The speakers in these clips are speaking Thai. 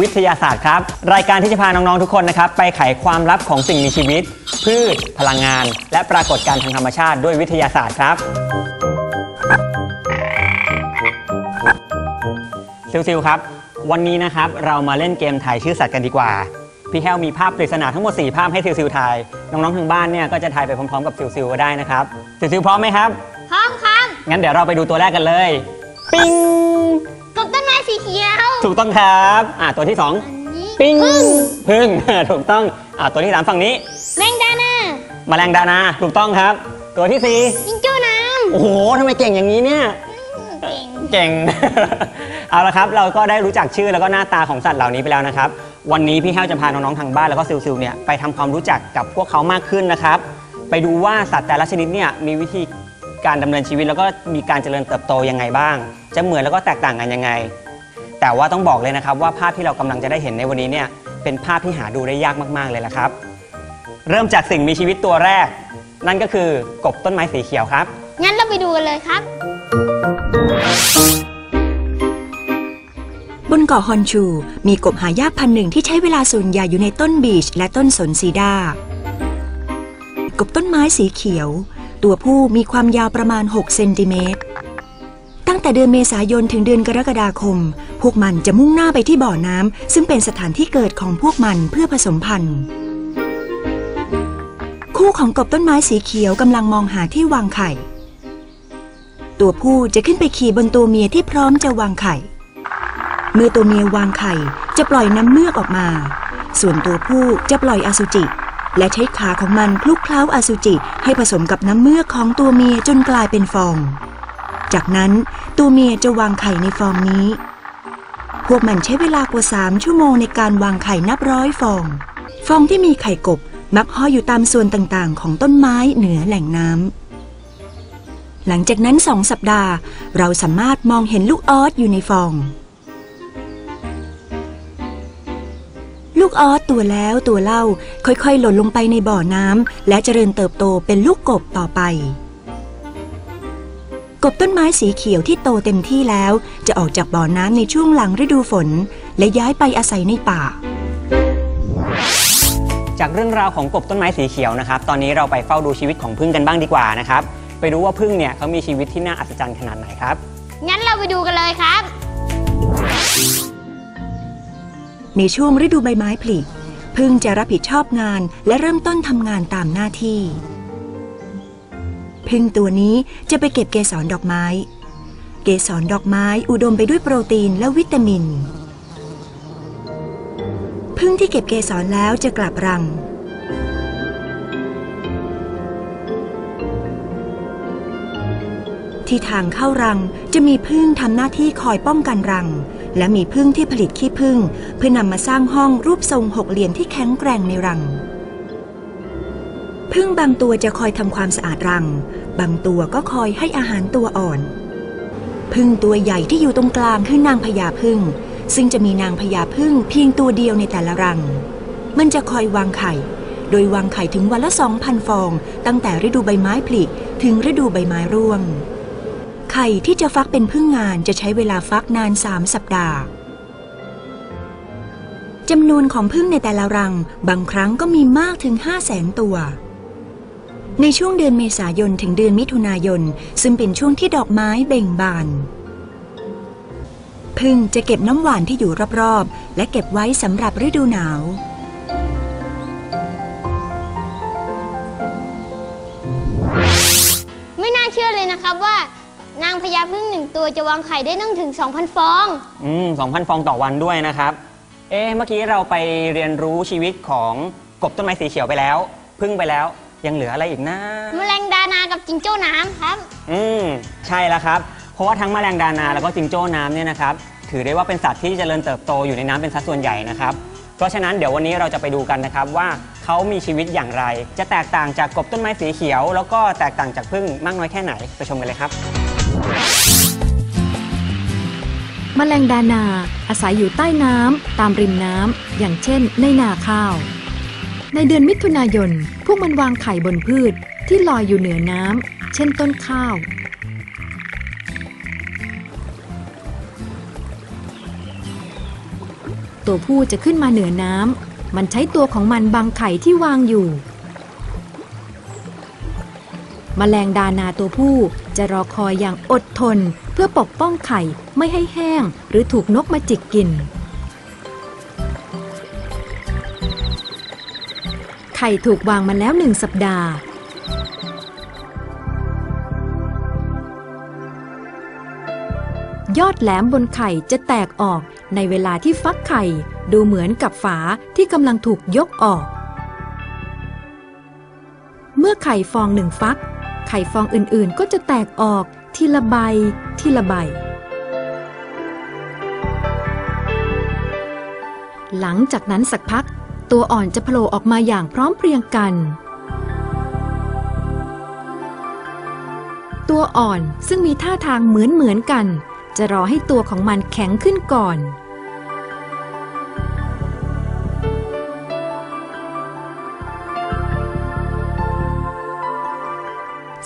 วิทยาศาสตร์ครับ รายการที่จะพาน้อง ๆ ทุกคนนะครับ ไปไขความลับของสิ่งมีชีวิต พืช พลังงาน และปรากฏการณ์ทางธรรมชาติด้วยวิทยาศาสตร์ครับซิวซิวครับ วันนี้นะครับเรามาเล่นเกมทายชื่อสัตว์กันดีกว่า พี่แฮวมีภาพปริศนาทั้งหมด 4 ภาพให้ซิวซิวทาย น้องๆทางบ้านเนี่ยก็จะทายไปพร้อมๆกับซิวซิวก็ได้นะครับซิวซิวพร้อมไหมครับ พร้อมครับ งั้นเดี๋ยวเราไปดูตัวแรกกันเลย ปิ้ง กบต้นไม้สีเขียว ถูกต้องครับอ่าตัวที่สองอันนี้ปิ้งพึ่งพึ่ง ถูกต้องอ่าตัวที่สามฝั่งนี้แมงดานาแมลงดานาถูกต้องครับ ตัวที่สี่จิงโจ้น้โอ้โหทำไมเก่งอย่างนี้เนี่ยำเก่ง เก่ง เอาละครับเราก็ได้รู้จักชื่อแล้วก็หน้าตาของสัตว์เหล่านี้ไปแล้วนะครับ วันนี้พี่แห้วจะพาน้องๆทางบ้านแล้วก็ซิลๆเนี่ยไปทำความรู้จักกับพวกเขามากขึ้นนะครับ ไปดูว่าสัตว์แต่ละชนิดเนี่ยมีวิธี การดำเนินชีวิตแล้วก็มีการเจริญเติบโตยังไงบ้าง จะเหมือนแล้วก็แตกต่างกันยังไง แต่ว่าต้องบอกเลยนะครับว่าภาพที่เรากำลังจะได้เห็นในวันนี้เนี่ยเป็นภาพที่หาดูได้ยากมากๆเลยละครับ เริ่มจากสิ่งมีชีวิตตัวแรก นั่นก็คือกบต้นไม้สีเขียวครับ งั้นเราไปดูกันเลยครับ บนเกาะฮอนชู มีกบหายากพันธุ์หนึ่งที่ใช้เวลาส่วนใหญ่อยู่ในต้นบีชและต้นสนซีดากบต้นไม้สีเขียว ตัวผู้มีความยาวประมาณ 6 เซนติเมตร ตั้งแต่เดือนเมษายนถึงเดือนกรกฎาคม พวกมันจะมุ่งหน้าไปที่บ่อน้ำซึ่งเป็นสถานที่เกิดของพวกมันเพื่อผสมพันธุ์ คู่ของกบต้นไม้สีเขียวกำลังมองหาที่วางไข่ ตัวผู้จะขึ้นไปขี่บนตัวเมียที่พร้อมจะวางไข่ เมื่อตัวเมียวางไข่จะปล่อยน้ำเมือกออกมา ส่วนตัวผู้จะปล่อยอสุจิ และใช้ขาของมันคลุกเคล้าอสุจิให้ผสมกับน้ำเมือกของตัวเมียจนกลายเป็นฟอง จากนั้นตัวเมียจะวางไข่ในฟองนี้ พวกมันใช้เวลากว่า3ชั่วโมงในการวางไข่นับร้อยฟอง ฟองที่มีไข่กบมักห้อยอยู่ตามส่วนต่างๆ ของต้นไม้เหนือแหล่งน้ำหลังจากนั้นสองสัปดาห์ เราสามารถมองเห็นลูกออสอยู่ในฟอง ออสตัวแล้วตัวเล่าค่อยๆ หล่นลงไปในบ่อน้ำและเจริญเติบโตเป็นลูกกบต่อไป กบต้นไม้สีเขียวที่โตเต็มที่แล้ว จะออกจากบ่อน้ำในช่วงหลังฤดูฝน และย้ายไปอาศัยในป่า จากเรื่องราวของกบต้นไม้สีเขียวนะครับ ตอนนี้เราไปเฝ้าดูชีวิตของพึ่งกันบ้างดีกว่านะครับ ไปดูว่าพึ่งเนี่ยเขามีชีวิตที่น่าอัศจรรย์ขนาดไหนครับ งั้นเราไปดูกันเลยครับ ในช่วงฤดูใบไม้ผลิพึ่งจะรับผิดชอบงานและเริ่มต้นทำงานตามหน้าที่ พึ่งตัวนี้จะไปเก็บเกสรดอกไม้ เกสรดอกไม้อุดมไปด้วยโปรตีนและวิตามิน พึ่งที่เก็บเกสรแล้วจะกลับรังที่ทางเข้ารังจะมีพึ่งทำหน้าที่คอยป้องกันรัง และมีพึ่งที่ผลิตขี้พึ่ง เพื่อนำมาสร้างห้องรูปทรงหกเหลี่ยมที่แข็งแกร่งในรัง พึ่งบางตัวจะคอยทำความสะอาดรัง บางตัวก็คอยให้อาหารตัวอ่อน พึ่งตัวใหญ่ที่อยู่ตรงกลางคือนางพญาพึ่ง ซึ่งจะมีนางพญาพึ่งเพียงตัวเดียวในแต่ละรัง มันจะคอยวางไข่ โดยวางไข่ถึงวันละสองพันฟอง ตั้งแต่ฤดูใบไม้ผลิถึงฤดูใบไม้ร่วง ไข่ที่จะฟักเป็นพึ่งงานจะใช้เวลาฟักนาน3สัปดาห์จำนวนของพึ่งในแต่ละรัง บางครั้งก็มีมากถึง5 0 0แสนตัว ในช่วงเดือนเมษายนถึงเดือนมิถุนายน ซึ่งเป็นช่วงที่ดอกไม้เบ่งบาน พึ่งจะเก็บน้ำหวานที่อยู่รอบๆ และเก็บไว้สำหรับฤดูหนาวไม่น่าเชื่อเลยนะครับว่า นางพญาพึ่งหนึ่งตัวจะวางไข่ได้ตั้งถึง 2,000 ฟอง อืม2,000 ฟองต่อวันด้วยนะครับ เอ๊ะเมื่อกี้เราไปเรียนรู้ชีวิตของกบต้นไม้สีเขียวไปแล้ว พึ่งไปแล้วยังเหลืออะไรอีกนะแมลงดานากับจิงโจ้น้ำครับ อืมใช่แล้วครับ เพราะว่าทั้งแมลงดานาแล้วก็จิงโจ้น้ำเนี่ยนะครับ ถือได้ว่าเป็นสัตว์ที่เจริญเติบโตอยู่ในน้ำเป็นสัดส่วนใหญ่นะครับ เพราะฉะนั้นเดี๋ยววันนี้เราจะไปดูกันนะครับว่าเขามีชีวิตอย่างไร จะแตกต่างจากกบต้นไม้สีเขียว แล้วก็แตกต่างจากพึ่งมากน้อยแค่ไหนไปชมกันเลยครับ แมลงดานา อาศัยอยู่ใต้น้ำตามริมน้ำอย่างเช่น ในนาข้าว ในเดือนมิถุนายน พวกมันวางไข่บนพืชที่ลอยอยู่เหนือน้ำเช่นต้นข้าวตัวผู้จะขึ้นมาเหนือน้ำ มันใช้ตัวของมันบังไข่ที่วางอยู่มแมลงดานาตัวผู้ จะรอคอยอย่างอดทน เพื่อปกป้องไข่ไม่ให้แห้งหรือถูกนกมาจิกกิน ไข่ถูกวางมาแล้วหนึ่งสัปดาห์ยอดแหลมบนไข่จะแตกออกในเวลาที่ฟักไข่ดูเหมือนกับฝาที่กำลังถูกยกออก เมื่อไข่ฟองหนึ่งฟัก ไข่ฟองอื่นๆ ก็จะแตกออกทีละใบ ทีละใบ หลังจากนั้นสักพัก ตัวอ่อนจะโผล่ออกมาอย่างพร้อมเพรียงกัน ตัวอ่อนซึ่งมีท่าทางเหมือนเหมือนกัน จะรอให้ตัวของมันแข็งขึ้นก่อน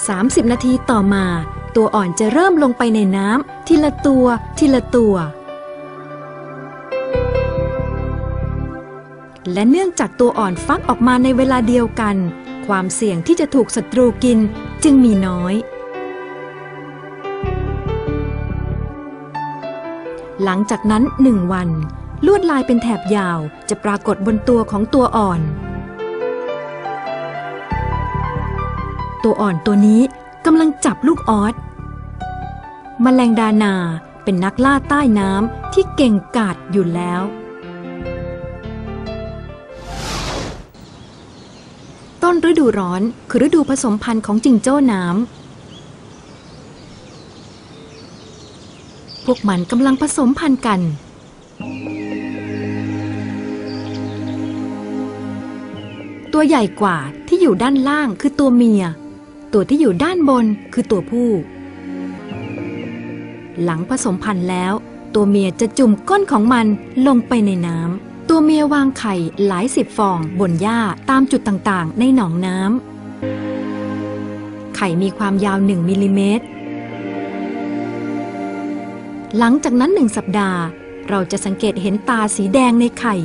30 นาทีต่อมา ตัวอ่อนจะเริ่มลงไปในน้ำทีละตัว ทีละตัว และเนื่องจากตัวอ่อนฟักออกมาในเวลาเดียวกัน ความเสี่ยงที่จะถูกศัตรูกินจึงมีน้อย หลังจากนั้นหนึ่งวัน ลวดลายเป็นแถบยาวจะปรากฏบนตัวของตัวอ่อน ตัวอ่อนตัวนี้กำลังจับลูกออสมแมลงดานาเป็นนักล่าใต้น้ำที่เก่งกาจอยู่แล้ว ต้นฤดูร้อนคือฤดูผสมพันธุ์ของจิงโจ้น้ำพวกมันกำลังผสมพันธุ์กันตัวใหญ่กว่าที่อยู่ด้านล่างคือตัวเมีย ตัวที่อยู่ด้านบนคือตัวผู้ หลังผสมพันธุ์แล้ว ตัวเมียจะจุ่มก้นของมันลงไปในน้ำตัวเมียวางไข่หลายสิบฟองบนหญ้าตามจุดต่างๆ ในหนองน้ำไข่มีความยาวหนึ่งมิลลิเมตรหลังจากนั้นหนึ่งสัปดาห์ เราจะสังเกตเห็นตาสีแดงในไข่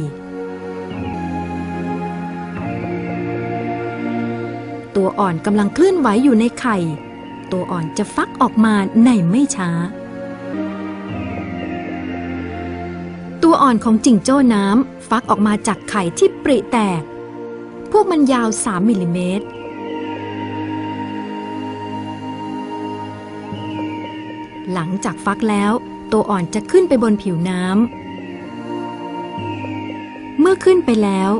ตัวอ่อนกำลังเคลื่อนไหวอยู่ในไข่ ตัวอ่อนจะฟักออกมาในไม่ช้า ตัวอ่อนของจิงโจ้น้ำฟักออกมาจากไข่ที่ปริแตก พวกมันยาว 3 มิลลิเมตร หลังจากฟักแล้ว ตัวอ่อนจะขึ้นไปบนผิวน้ำ เมื่อขึ้นไปแล้ว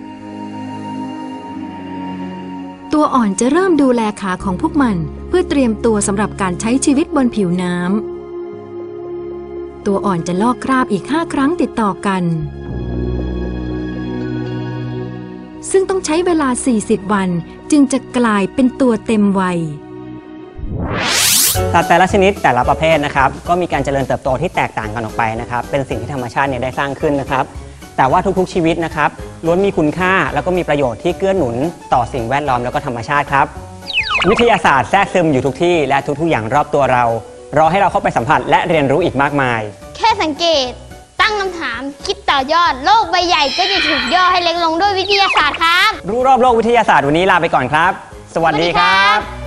ตัวอ่อนจะเริ่มดูแลขาของพวกมัน เพื่อเตรียมตัวสำหรับการใช้ชีวิตบนผิวน้ำ ตัวอ่อนจะลอกคราบอีก5ครั้งติดต่อกัน ซึ่งต้องใช้เวลา 40 วันจึงจะกลายเป็นตัวเต็มวัยสัตว์แต่ละชนิดแต่ละประเภทนะครับก็มีการเจริญเติบโตที่แตกต่างกันออกไปนะครับเป็นสิ่งที่ธรรมชาติเนี่ยได้สร้างขึ้นนะครับ แต่ว่าทุกๆชีวิตนะครับล้วนมีคุณค่าแล้วก็มีประโยชน์ที่เกื้อหนุนต่อสิ่งแวดล้อมแล้วก็ธรรมชาติครับ วิทยาศาสตร์แทรกซึมอยู่ทุกที่และทุกๆอย่างรอบตัวเรา รอให้เราเข้าไปสัมผัสและเรียนรู้อีกมากมาย แค่สังเกต ตั้งคำถามคิดต่อยอด โลกใบใหญ่ก็จะถูกย่อให้เล็กลงด้วยวิทยาศาสตร์ครับ รู้รอบโลกวิทยาศาสตร์วันนี้ลาไปก่อนครับ สวัสดีครับ